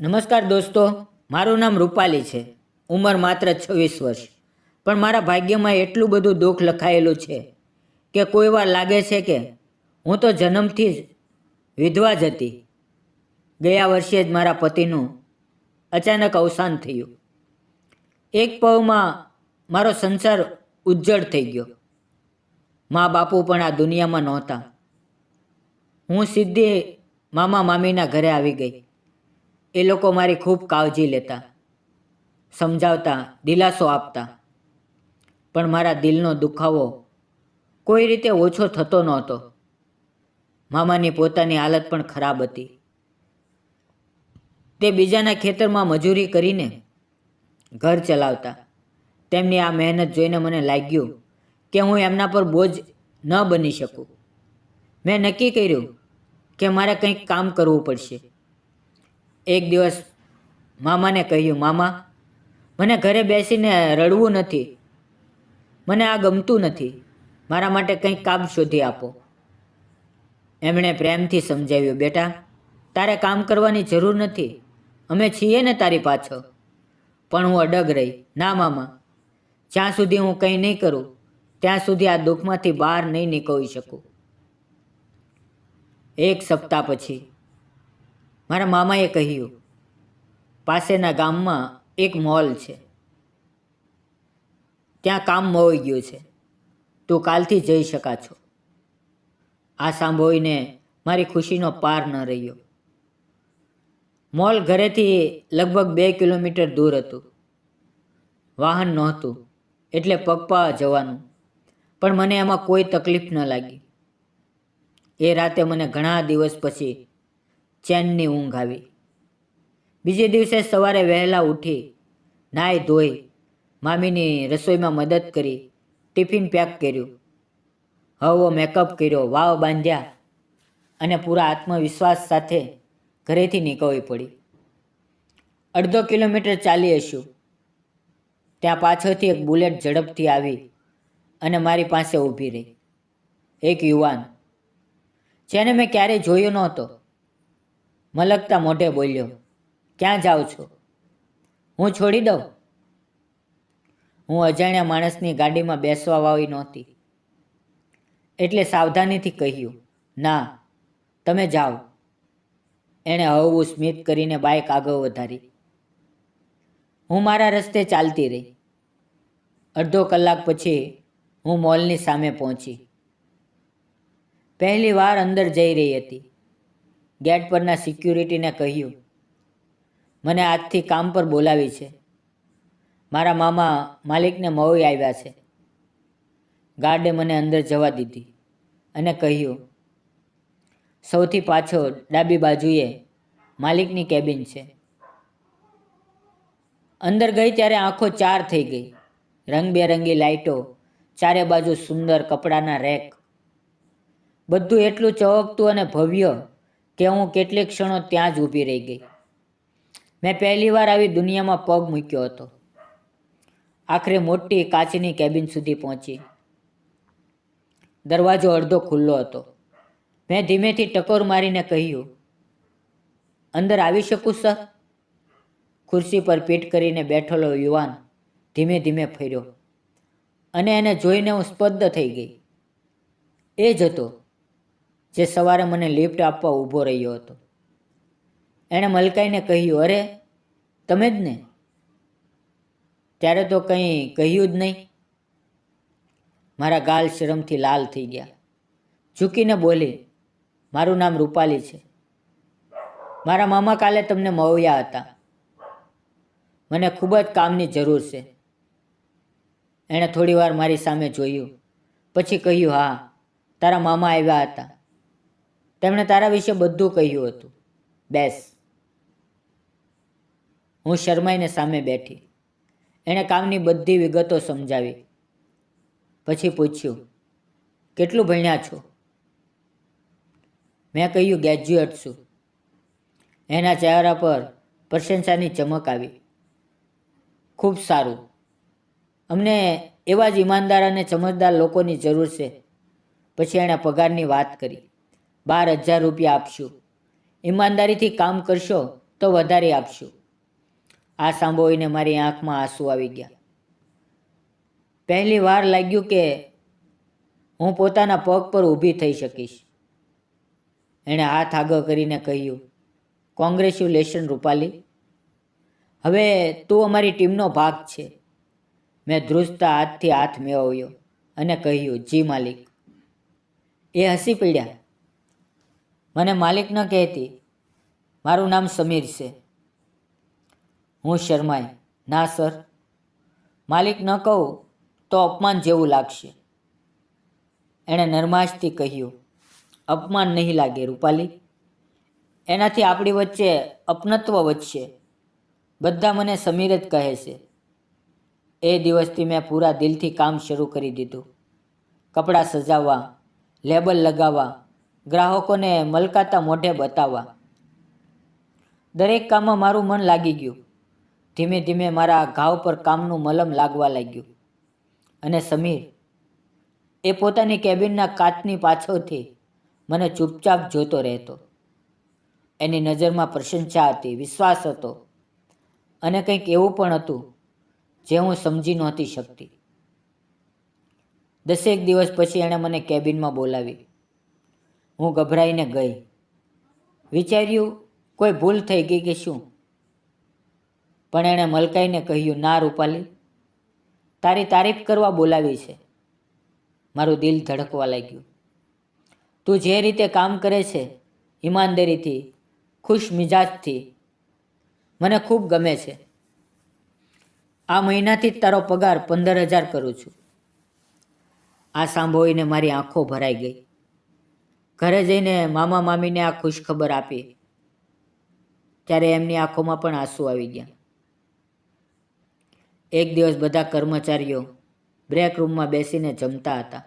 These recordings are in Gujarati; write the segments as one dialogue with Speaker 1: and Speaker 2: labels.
Speaker 1: નમસ્કાર દોસ્તો, મારું નામ રૂપાલી છે. ઉંમર માત્ર છવ્વીસ વર્ષ. પણ મારા ભાગ્યમાં એટલું બધું દુઃખ લખાયેલું છે કે કોઈ વાર લાગે છે કે હું તો જન્મથી જ વિધવા જ હતી. ગયા વર્ષે જ મારા પતિનું અચાનક અવસાન થયું. એક પવમાં મારો સંસાર ઉજ્જડ થઈ ગયો. મા બાપુ પણ આ દુનિયામાં નહોતા. હું સીધી મામા મામીના ઘરે આવી ગઈ. એ લોકો મારી ખૂબ કાળજી લેતા, સમજાવતા, દિલાસો આપતા. પણ મારા દિલનો દુખાવો કોઈ રીતે ઓછો થતો નહોતો. મામાની પોતાની હાલત પણ ખરાબ હતી. તે બીજાના ખેતરમાં મજૂરી કરીને ઘર ચલાવતા. તેમની આ મહેનત જોઈને મને લાગ્યું કે હું એમના પર બોજ ન બની શકું. મેં નક્કી કર્યું કે મારે કંઈક કામ કરવું પડશે. એક દિવસ મામાને કહ્યું, મામા, મને ઘરે બેસીને રડવું નથી. મને આ ગમતું નથી. મારા માટે કંઈક કામ શોધી આપો. એમણે પ્રેમથી સમજાવ્યું, બેટા, તારે કામ કરવાની જરૂર નથી. અમે છીએ ને તારી પાછળ. પણ હું અડગ રહી. ના, મામા. જ્યાં સુધી હું કંઈ નહીં કરું, ત્યાં સુધી આ દુઃખમાંથી બહાર નહીં નીકળી શકું. એક સપ્તાહ પછી મારા મામાએ કહ્યું, પાસેના ગામમાં એક મોલ છે. ત્યાં કામ મોઈ ગયું છે. તું કાલથી જઈ શકા છો. આ સાંભળીને મારી ખુશીનો પાર ન રહ્યો. મોલ ઘરેથી લગભગ બે કિલોમીટર દૂર હતું. વાહન નહોતું, એટલે પગપા જવાનું. પણ મને એમાં કોઈ તકલીફ ન લાગી. એ રાતે મને ઘણા દિવસ પછી ચેનની ઊંઘ આવી. બીજે દિવસે સવારે વહેલા ઉઠી નાહી ધોઈ મામીની રસોઈમાં મદદ કરી, ટિફિન પેક કર્યું. હવો મેકઅપ કર્યો, વાવ બાંધ્યા અને પૂરા આત્મવિશ્વાસ સાથે ઘરેથી નીકળવી પડી. અડધો કિલોમીટર ચાલી હશું. ત્યાં પાછળથી એક બુલેટ ઝડપથી આવી અને મારી પાસે ઊભી રહી. એક યુવાન. જેને મેં ક્યારેય જોયો નહોતો. મલકતા મોઢે બોલ્યો, ક્યાં જાઓ છો? હું છોડી દઉં? હું અજાણ્યા માણસની ગાડીમાં બેસવા વાવી નહોતી. એટલે સાવધાનીથી કહ્યું, ના, તમે જાઓ. એણે હવું સ્મિત કરીને બાઇક આગળ વધારી. હું મારા રસ્તે ચાલતી રહી. અડધો કલાક પછી હું મોલની સામે પહોંચી. પહેલી વાર અંદર જઈ રહી હતી. ગેટ પરના સિક્યુરિટીને કહ્યું, મને આજથી કામ પર બોલાવી છે. મારા મામા માલિકને મળી આવ્યા છે. ગાર્ડે મને અંદર જવા દીધી અને કહ્યું, સૌથી પાછો ડાબી બાજુએ માલિકની કેબિન છે. અંદર ગઈ ત્યારે આંખો ચાર થઈ ગઈ. રંગબેરંગી લાઇટો, ચારે બાજુ સુંદર કપડાના રેક. બધું એટલું ચવકતું અને ભવ્ય કે હું કેટલીક ક્ષણો ત્યાં જ ઊભી રહી ગઈ. મેં પહેલીવાર આવી દુનિયામાં પગ મૂક્યો હતો. આખરે મોટી કાચની કેબિન સુધી પહોંચી. દરવાજો અડધો ખુલ્લો હતો. મેં ધીમેથી ટકોર મારીને કહ્યું, અંદર આવી શકું, સર? ખુરશી પર પીઠ કરીને બેઠેલો યુવાન ધીમે ધીમે ફર્યો અને એને જોઈને હું સ્પર્ધ થઈ ગઈ. એ જ હતો જે સવારે મને લિફ્ટ આપવા ઊભો રહ્યો હતો. એણે મલકાઈને કહ્યું, અરે, તમે જ ને? ત્યારે તો કંઈ કહ્યું જ નહીં. મારા ગાલ શરમથી લાલ થઈ ગયા. ઝૂકીને બોલી, મારું નામ રૂપાલી છે. મારા મામા કાલે તમને મળ્યા હતા. મને ખૂબ જ કામની જરૂર છે. એણે થોડી વાર મારી સામે જોયું. પછી કહ્યું, હા, તારા મામા આવ્યા હતા. તેમણે તારા વિશે બધું કહ્યું હતું. બેસ. હું શરમાઈને સામે બેઠી. એણે કામની બધી વિગતો સમજાવી. પછી પૂછ્યું, કેટલું ભણ્યા છો? મેં કહ્યું, ગ્રેજ્યુએટ છું. એના ચહેરા પર પ્રશંસાની ચમક આવી. ખૂબ સારું. અમને એવા જ ઈમાનદાર અને સમજદાર લોકોની જરૂર છે. પછી એણે પગારની વાત કરી. બાર હજાર રૂપિયા આપશું. ઈમાનદારીથી કામ કરશો તો વધારે આપશું. આ સાંભળીને મારી આંખમાં આંસુ આવી ગયા. પહેલી વાર લાગ્યું કે હું પોતાના પગ પર ઊભી થઈ શકીશ. એણે હાથ આગળ કરીને કહ્યું, કોંગ્રેચ્યુલેશન રૂપાલી. હવે તું અમારી ટીમનો ભાગ છે. મેં ધ્રુજતા હાથથી હાથ મેળવ્યો અને કહ્યું, જી માલિક. એ હસી પડ્યા. મને માલિક ન કહેતી. મારું નામ સમીર છે. હું શર્માઈ. ના, સર. માલિક ન કહું તો અપમાન જેવું લાગશે. એણે નરમાશથી કહ્યું, અપમાન નહીં લાગે, રૂપાલી. એનાથી આપણી વચ્ચે અપનત્વ વધશે. બધા મને સમીર જ કહે છે. એ દિવસથી મેં પૂરા દિલથી કામ શરૂ કરી દીધું. કપડાં સજાવવા, લેબલ લગાવવા ગ્રાહકોને મલકાતા મોઢે બતાવવા. દરેક કામમાં મારું મન લાગી ગયું. ધીમે ધીમે મારા ઘાવ પર કામનું મલમ લાગવા લાગ્યું. અને સમીર, એ પોતાની કેબિનના કાચની પાછળથી મને ચૂપચાપ જોતો રહેતો. એની નજરમાં પ્રશંસા હતી, વિશ્વાસ હતો અને કંઈક એવું પણ હતું જે હું સમજી નહોતી શકતી. દસેક દિવસ પછી એણે મને કેબિનમાં બોલાવી. હું ગભરાઈને ગઈ. વિચાર્યું, કોઈ ભૂલ થઈ ગઈ કે શું? પણ એણે મલકાઈને કહ્યું, ના રૂપાલી, તારી તારીફ કરવા બોલાવી છે. મારું દિલ ધડકવા લાગ્યું. તું જે રીતે કામ કરે છે, ઈમાનદારીથી ખુશ મિજાજથી મને ખૂબ ગમે છે. આ મહિનાથી જ તારો પગાર પંદર હજાર કરું છું. આ સાંભળીને મારી આંખો ભરાઈ ગઈ. ઘરે જઈને મામા મામીને આ ખુશખબર આપી. ત્યારે એમની આંખોમાં પણ આંસુ આવી ગયા. એક દિવસ બધા કર્મચારીઓ બ્રેક રૂમમાં બેસીને જમતા હતા.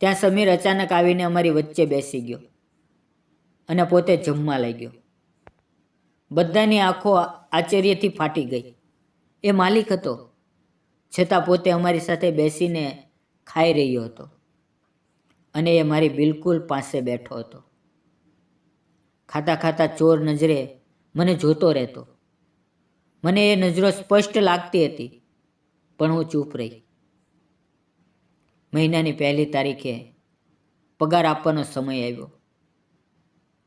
Speaker 1: ત્યાં સમીર અચાનક આવીને અમારી વચ્ચે બેસી ગયો અને પોતે જમવા લાગ્યો બધાની આંખો આશ્ચર્યથી ફાટી ગઈ. એ માલિક હતો, છતાં પોતે અમારી સાથે બેસીને ખાઈ રહ્યો હતો. અને એ મારી બિલકુલ પાસે બેઠો હતો. ખાતા ખાતા ચોર નજરે મને જોતો રહેતો. મને એ નજરો સ્પષ્ટ લાગતી હતી, પણ હું ચૂપ રહી. મહિનાની પહેલી તારીખે પગાર આપવાનો સમય આવ્યો.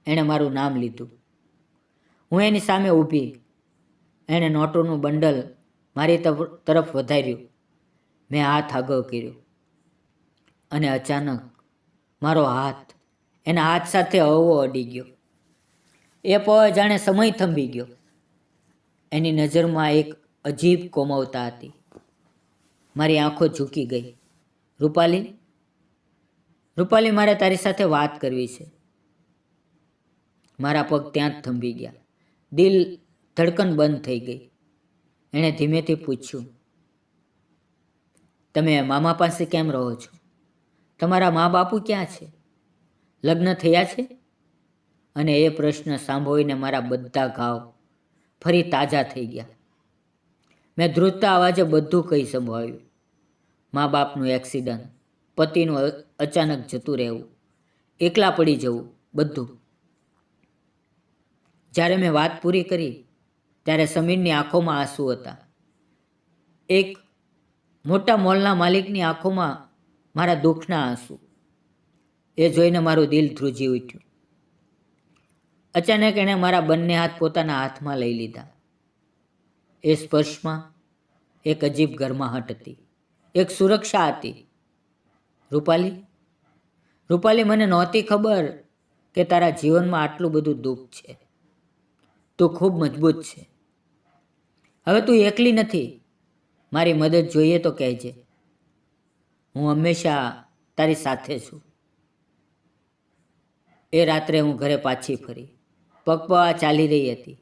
Speaker 1: એણે મારું નામ લીધું. હું એની સામે ઊભી. એણે નોટોનું બંડલ મારી તરફ- વધાર્યું. મેં હાથ આગળ કર્યો. અને અચાનક મારો હાથ. એના હાથ સાથે હવો અડી ગયો. એ પળ જાણે સમય થંભી ગયો. એની નજરમાં એક અજીબ કોમવતા હતી. મારી આંખો ઝૂકી ગઈ. રૂપાલી રૂપાલી મારે તારી સાથે વાત કરવી છે. મારા પગ ત્યાં જ થંભી ગયા. દિલ ધડકન બંધ થઈ ગઈ. એણે ધીમેથી પૂછ્યું, તમે મામા પાસે કેમ રહો છો? તમારા મા બાપુ ક્યાં છે? લગ્ન થયા છે? અને એ પ્રશ્ન સાંભળીને મારા બધા ઘાવ ફરી તાજા થઈ ગયા. મેં ધ્રુજતા અવાજે બધું કહી સંભળાવ્યું. મા બાપનું એક્સિડન્ટ, પતિનું અચાનક જતું રહેવું, એકલા પડી જવું, બધું. જ્યારે મેં વાત પૂરી કરી, ત્યારે સમીરની આંખોમાં આંસુ હતા. એક મોટા મોલના માલિકની આંખોમાં મારા દુઃખના આંસુ. એ જોઈને મારું દિલ ધ્રુજી ઉઠ્યું. અચાનક એણે મારા બંને હાથ પોતાના હાથમાં લઈ લીધા. એ સ્પર્શમાં એક અજીબ ગરમાહટ હતી. એક સુરક્ષા હતી. રૂપાલી? રૂપાલી, મને નહોતી ખબર કે તારા જીવનમાં આટલું બધું દુઃખ છે. તું ખૂબ મજબૂત છે. હવે તું એકલી નથી. મારી મદદ જોઈએ તો કહેજે. હું હંમેશા તારી સાથે છું. એ રાત્રે હું ઘરે પાછી ફરી. પગપવા ચાલી રહી હતી.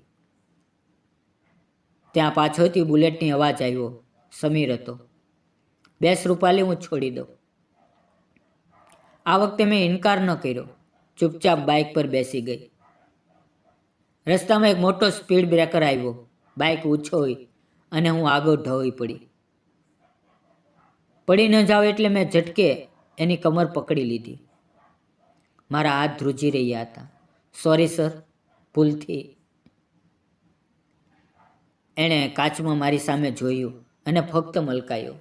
Speaker 1: ત્યાં પાછળથી બુલેટની અવાજ આવ્યો, સમીર હતો. બેસ રૂપાલી, હું છોડી દઉં. આ વખતે મેં ઇનકાર ન કર્યો. ચૂપચાપ બાઇક પર બેસી ગઈ. રસ્તામાં એક મોટો સ્પીડ બ્રેકર આવ્યો. બાઇક ઉછોઈ અને હું આગળ ઢવી પડી. પડી ન જાવ એટલે મેં ઝટકે એની કમર પકડી લીધી. મારા હાથ ધ્રુજી રહ્યા હતા. સોરી સર ભૂલથી. એણે કાચમાં મારી સામે જોયું અને ફક્ત મલકાયો.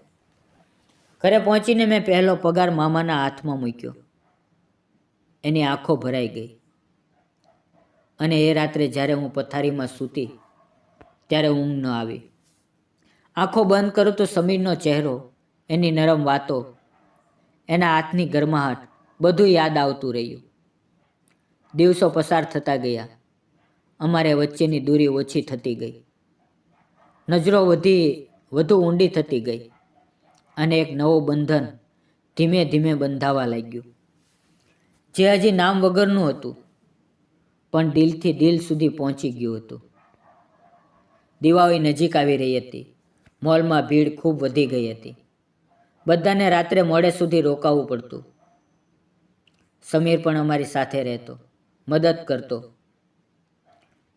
Speaker 1: ઘરે પહોંચીને મેં પહેલો પગાર મામાના હાથમાં મૂક્યો. એની આંખો ભરાઈ ગઈ. અને એ રાત્રે જ્યારે હું પથારીમાં સૂતી, ત્યારે ઊંઘ ન આવી. આંખો બંધ કરું તો સમીરનો ચહેરો એની નરમ વાતો, એના હાથની ગરમાહટ, બધું યાદ આવતું રહ્યું. દિવસો પસાર થતા ગયા. અમારે વચ્ચેની દૂરી ઓછી થતી ગઈ. નજરો વધી, વધુ ઊંડી થતી ગઈ અને એક નવું બંધન ધીમે ધીમે બંધાવા લાગ્યું. જે હજી નામ વગરનું હતું, પણ દિલથી દિલ સુધી પહોંચી ગયું હતું. દિવાળી નજીક આવી રહી હતી. મોલમાં ભીડ ખૂબ વધી ગઈ હતી. બધાને રાત્રે મોડે સુધી રોકાવું પડતું. સમીર પણ અમારી સાથે રહેતો, મદદ કરતો.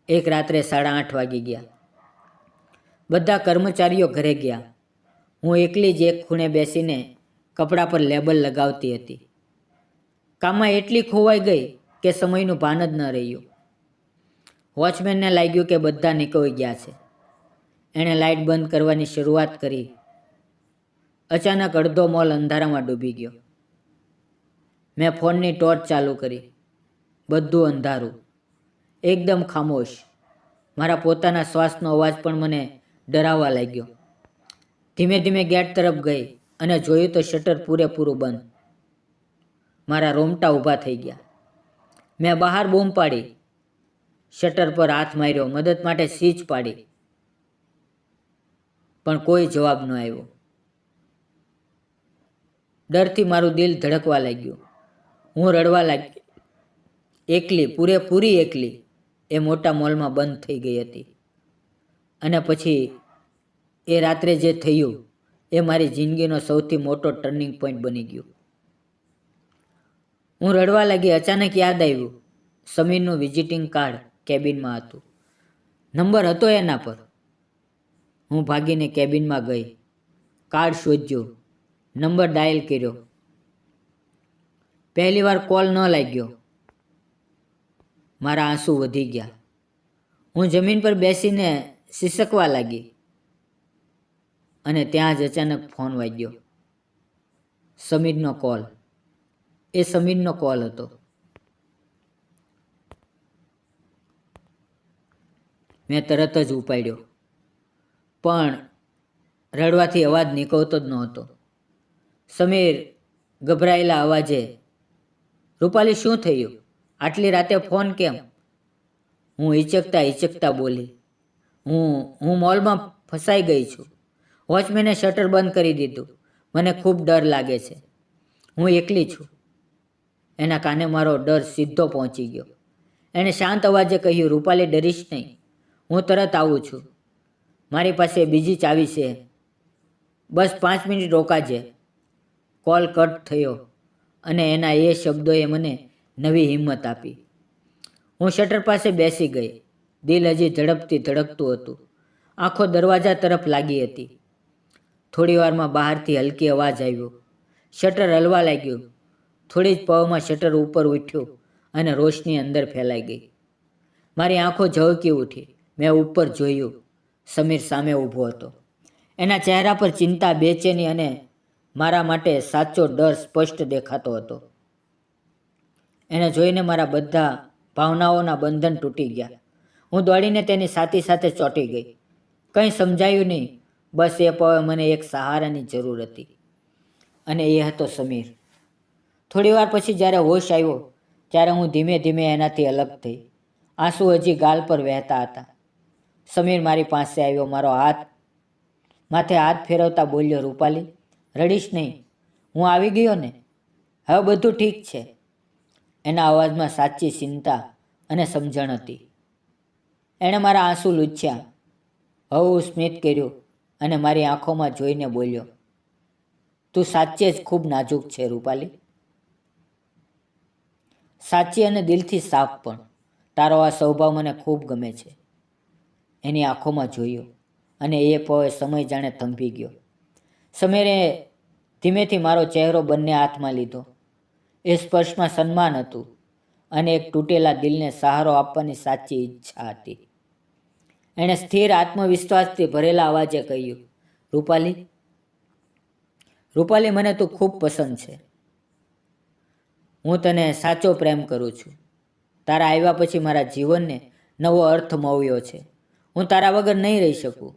Speaker 1: એક રાત્રે સાડા આઠ વાગી ગયા. બધા કર્મચારીઓ ઘરે ગયા. હું એકલી જ એક ખૂણે બેસીને કપડા પર લેબલ લગાવતી હતી. કામમાં એટલી ખોવાઈ ગઈ કે સમયનું ભાન જ ન રહ્યું. વોચમેનને લાગ્યું કે બધા નીકળી ગયા છે. એણે લાઇટ બંધ કરવાની શરૂઆત કરી. અચાનક અડધો મોલ અંધારામાં ડૂબી ગયો. મેં ફોનની ટોર્ચ ચાલુ કરી. બધું અંધારું. એકદમ ખામોશ. મારા પોતાના શ્વાસનો અવાજ પણ મને ડરાવવા લાગ્યો. ધીમે ધીમે ગેટ તરફ ગઈ અને જોયું તો શટર પૂરેપૂરું બંધ. મારા રોમટા ઊભા થઈ ગયા. મેં બહાર બૂમ પાડી. શટર પર હાથ માર્યો. મદદ માટે સ્વિચ પાડી. પણ કોઈ જવાબ ન આવ્યો. ડરથી મારું દિલ ધડકવા લાગ્યું. હું રડવા લાગી. એકલી, પૂરેપૂરી એકલી, એ મોટા મોલમાં બંધ થઈ ગઈ હતી. અને પછી એ રાત્રે જે થયું, એ મારી જિંદગીનો સૌથી મોટો ટર્નિંગ પોઈન્ટ બની ગયું. હું રડવા લાગી, અચાનક યાદ આવ્યું, સમીરનું વિઝિટિંગ કાર્ડ કેબિનમાં હતું. નંબર હતો એના પર. હું ભાગીને કેબિનમાં ગઈ. કાર્ડ શોધ્યો. નંબર ડાયલ કર્યો. પહેલી વાર કોલ ન લાગ્યો. મારા આંસુ વધી ગયા. હું જમીન પર બેસીને સિસકવા લાગી અને ત્યાં જ અચાનક ફોન વાગ્યો. સમીરનો કોલ. એ સમીરનો કોલ હતો. મેં તરત જ ઉપાડ્યો. પણ રડવાથી અવાજ નીકળતો જ નહોતો. સમીર ગભરાયેલા અવાજે, રૂપાલી, શું થયું? આટલી રાતે ફોન કેમ? હું હિચકતા હિચકતા બોલી, હું હું મોલમાં ફસાઈ ગઈ છું. વોચમેને શટર બંધ કરી દીધું. મને ખૂબ ડર લાગે છે. હું એકલી છું. એના કાને મારો ડર સીધો પહોંચી ગયો. એણે શાંત અવાજે કહ્યું, રૂપાલી, ડરીશ નહીં. હું તરત આવું છું. મારી પાસે બીજી ચાવી છે. બસ પાંચ મિનિટ રોકાજે. કોલ કટ થયો અને એના એ શબ્દોએ મને નવી હિંમત આપી. હું શટર પાસે બેસી ગઈ. દિલ હજી ઝડપથી ધડકતું હતું. આંખો દરવાજા તરફ લાગી હતી. થોડી વારમાં બહારથી હલકી અવાજ આવ્યો. શટર હલવા લાગ્યું. થોડી જ પવમાં શટર ઉપર ઉઠ્યું અને રોશની અંદર ફેલાઈ ગઈ. મારી આંખો ઝળકી ઉઠી. મેં ઉપર જોયું. સમીર સામે ઊભો હતો. એના ચહેરા પર ચિંતા, બેચેની અને મારા માટે સાચો ડર સ્પષ્ટ દેખાતો હતો. એને જોઈને મારા બધા ભાવનાઓના બંધન તૂટી ગયા. હું દોડીને તેની સાથી સાથે ચોંટી ગઈ. કંઈ સમજાયું નહીં. બસ એ પવે મને એક સહારાની જરૂર હતી. અને એ હતો સમીર. થોડીવાર પછી જ્યારે હોશ આવ્યો, ત્યારે હું ધીમે ધીમે એનાથી અલગ થઈ. આંસુ હજી ગાલ પર વહેતા હતા. સમીર મારી પાસે આવ્યો, મારો હાથ, માથે હાથ ફેરવતા બોલ્યો, રૂપાલી રડીશ નહીં. હું આવી ગયો ને, હવે બધું ઠીક છે. એના અવાજમાં સાચી ચિંતા અને સમજણ હતી. એણે મારા આંસુ લૂછ્યા. હવું સ્મિત કર્યું અને મારી આંખોમાં જોઈને બોલ્યો, તું સાચે જ ખૂબ નાજુક છે, રૂપાલી. સાચી અને દિલથી સાફ પણ. તારો આ સ્વભાવ મને ખૂબ ગમે છે. એની આંખોમાં જોયો અને એ પોએ સમય જાણે થંભી ગયો. સમીરે ધીમેથી મારો ચહેરો બંને હાથમાં લીધો. એ સ્પર્શમાં સન્માન હતું અને એક તૂટેલા દિલને સહારો આપવાની સાચી ઈચ્છા હતી. એણે સ્થિર આત્મવિશ્વાસથી ભરેલા અવાજે કહ્યું, રૂપાલી રૂપાલી મને તું ખૂબ પસંદ છે. હું તને સાચો પ્રેમ કરું છું. તારા આવ્યા પછી મારા જીવનને નવો અર્થ મળ્યો છે. હું તારા વગર નહીં રહી શકું.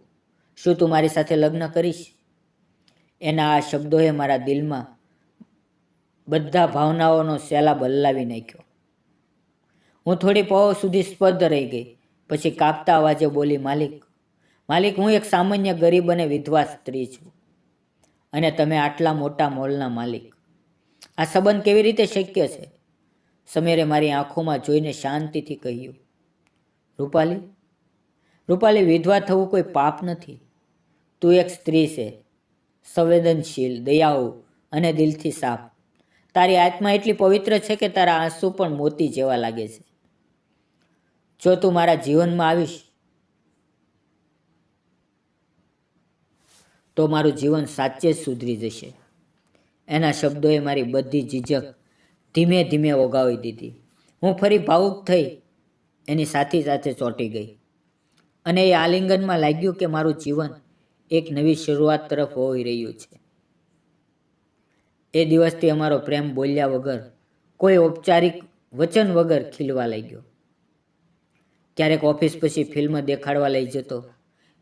Speaker 1: શું તું મારી સાથે લગ્ન કરીશ? એના આ શબ્દોએ મારા દિલમાં બધા ભાવનાઓનો સેલા બદલાવી નાખ્યો. હું થોડી પહો સુધી સ્પર્ધ રહી ગઈ. પછી કાપતા અવાજે બોલી, માલિક માલિક, હું એક સામાન્ય ગરીબ અને વિધવા સ્ત્રી છું અને તમે આટલા મોટા મોલના માલિક. આ સંબંધ કેવી રીતે શક્ય છે? સમીરે મારી આંખોમાં જોઈને શાંતિથી કહ્યું, રૂપાલી રૂપાલી, વિધવા થવું કોઈ પાપ નથી. તું એક સ્ત્રી છે. સંવેદનશીલ, દયાળુ અને દિલથી સાફ. તારી આત્મા એટલી પવિત્ર છે કે તારા આંસુ પણ મોતી જેવા લાગે છે. જો તું મારા જીવનમાં આવીશ, તો મારું જીવન સાચે જ સુધરી જશે. એના શબ્દોએ મારી બધી ઝીઝક ધીમે ધીમે ઓગાવી દીધી. હું ફરી ભાવુક થઈ, એની સાથે સાથે ચોંટી ગઈ. અને એ આલિંગનમાં લાગ્યું કે મારું જીવન એક નવી શરૂઆત તરફ હોઈ રહ્યું છે. એ દિવસથી અમારો પ્રેમ બોલ્યા વગર કોઈ ઔપચારિક વચન વગર ખીલવા લાગ્યો. ક્યારેક ઓફિસ પછી ફિલ્મ દેખાડવા લઈ જતો,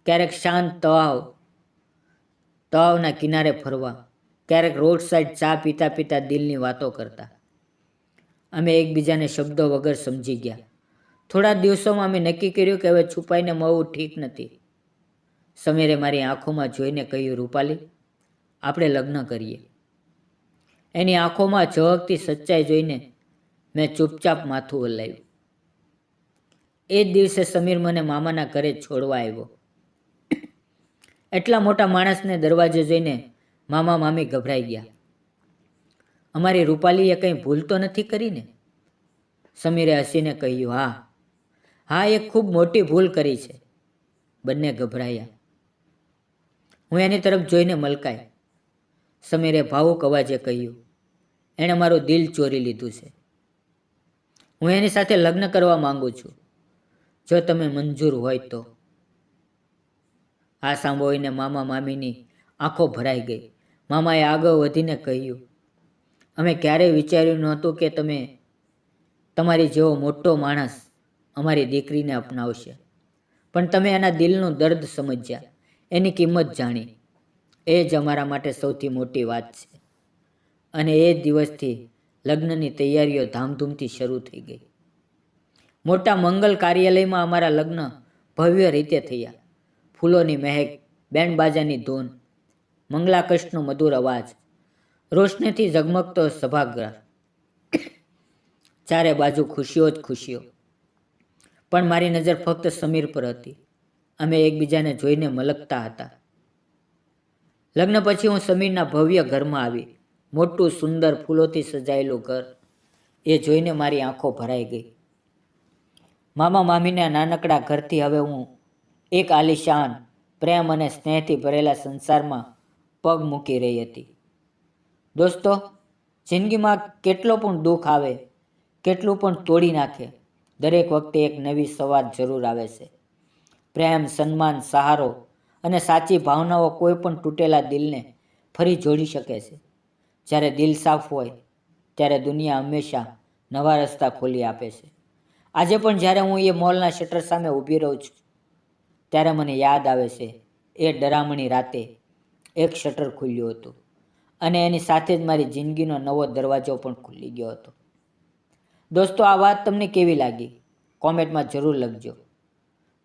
Speaker 1: ક્યારેક શાંત તળાવ તળાવના કિનારે ફરવા, ક્યારેક રોડ સાઈડ ચા પીતા પીતા દિલની વાતો કરતા. અમે એકબીજાને શબ્દો વગર સમજી ગયા. થોડા દિવસોમાં અમે નક્કી કર્યું કે હવે છુપાઈને મળવું ઠીક નથી. સમીરે મારી આંખોમાં જોઈને કહ્યું, રૂપાલી, આપણે લગ્ન કરીએ. એની આંખોમાં ઝળકતી સચ્ચાઈ જોઈને મેં ચૂપચાપ માથું હલાવ્યું એ જ દિવસે સમીર મને મામાના ઘરે છોડવા આવ્યો. એટલા મોટા માણસને દરવાજે જોઈને મામા મામી ગભરાઈ ગયા. અમારી રૂપાલીએ કંઈ ભૂલ તો નથી કરીને સમીરે હસીને કહ્યું, હા હા, એ ખૂબ મોટી ભૂલ કરી છે. બંને ગભરાયા. હું એની તરફ જોઈને મલકાય સમીરે ભાવુક અવાજે કહ્યું, એણે મારું દિલ ચોરી લીધું છે. હું એની સાથે લગ્ન કરવા માંગુ છું. જો તમે મંજૂર હોય તો. આ સાંભળીને મામા મામીની આંખો ભરાઈ ગઈ. મામાએ આગળ વધીને કહ્યું, અમે ક્યારેય વિચાર્યું નહોતું કે તમે તમારી જેવો મોટો માણસ અમારી દીકરીને અપનાવશે. પણ તમે એના દિલનું દર્દ સમજ્યા. એની કિંમત જાણી. એ જ અમારા માટે સૌથી મોટી વાત છે. અને એ દિવસથી લગ્નની તૈયારીઓ ધામધૂમથી શરૂ થઈ ગઈ. મોટા મંગલ કાર્યાલયમાં અમારા લગ્ન ભવ્ય રીતે થયા. ફૂલોની મહેક બેન્ડ બાજાની ધૂન મંગલાકષ્ટનો મધુર અવાજ, રોશનીથી ઝગમગતો સભાગૃહ ચારે બાજુ ખુશીઓ જ ખુશીઓ. પણ મારી નજર ફક્ત સમીર પર હતી. અમે એકબીજાને જોઈને મલકતા હતા. લગ્ન પછી હું સમીરના ભવ્ય ઘરમાં આવી. મોટું સુંદર ફૂલોથી સજાયેલું ઘર. એ જોઈને મારી આંખો ભરાઈ ગઈ. મામા મામીના નાનકડા ઘરથી હવે હું એક આલિશાન, પ્રેમ અને સ્નેહથી ભરેલા સંસારમાં પગ મૂકી રહી હતી. દોસ્તો, જિંદગીમાં કેટલો પણ દુઃખ આવે, કેટલું પણ તોડી નાખે, દરેક વખતે એક નવી સવાર જરૂર આવે છે. પ્રેમ, સન્માન, સહારો અને સાચી ભાવનાઓ કોઈ પણ તૂટેલા દિલને ફરી જોડી શકે છે. જ્યારે દિલ સાફ હોય, ત્યારે દુનિયા હંમેશા નવા રસ્તા ખોલી આપે છે. આજે પણ જ્યારે હું એ મોલના શટર સામે ઊભી રહું છું, ત્યારે મને યાદ આવે છે, એ ડરામણી રાતે એક શટર ખુલ્યું હતું અને એની સાથે જ મારી જિંદગીનો નવો દરવાજો પણ ખુલી ગયો હતો. દોસ્તો, આ વાત તમને કેવી લાગી? કોમેન્ટમાં જરૂર લખજો.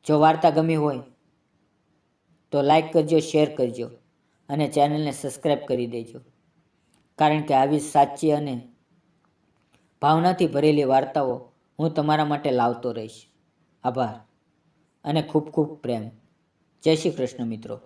Speaker 1: જો વાર્તા ગમી હોય, તો લાઈક કરજો શેર કરજો અને ચેનલને સબસ્ક્રાઈબ કરી દેજો. કારણ કે આવી સાચી અને ભાવનાથી ભરેલી વાર્તાઓ હું તમારા માટે લાવતો રહીશ. આભાર અને ખૂબ ખૂબ પ્રેમ. જય શ્રી કૃષ્ણ મિત્રો.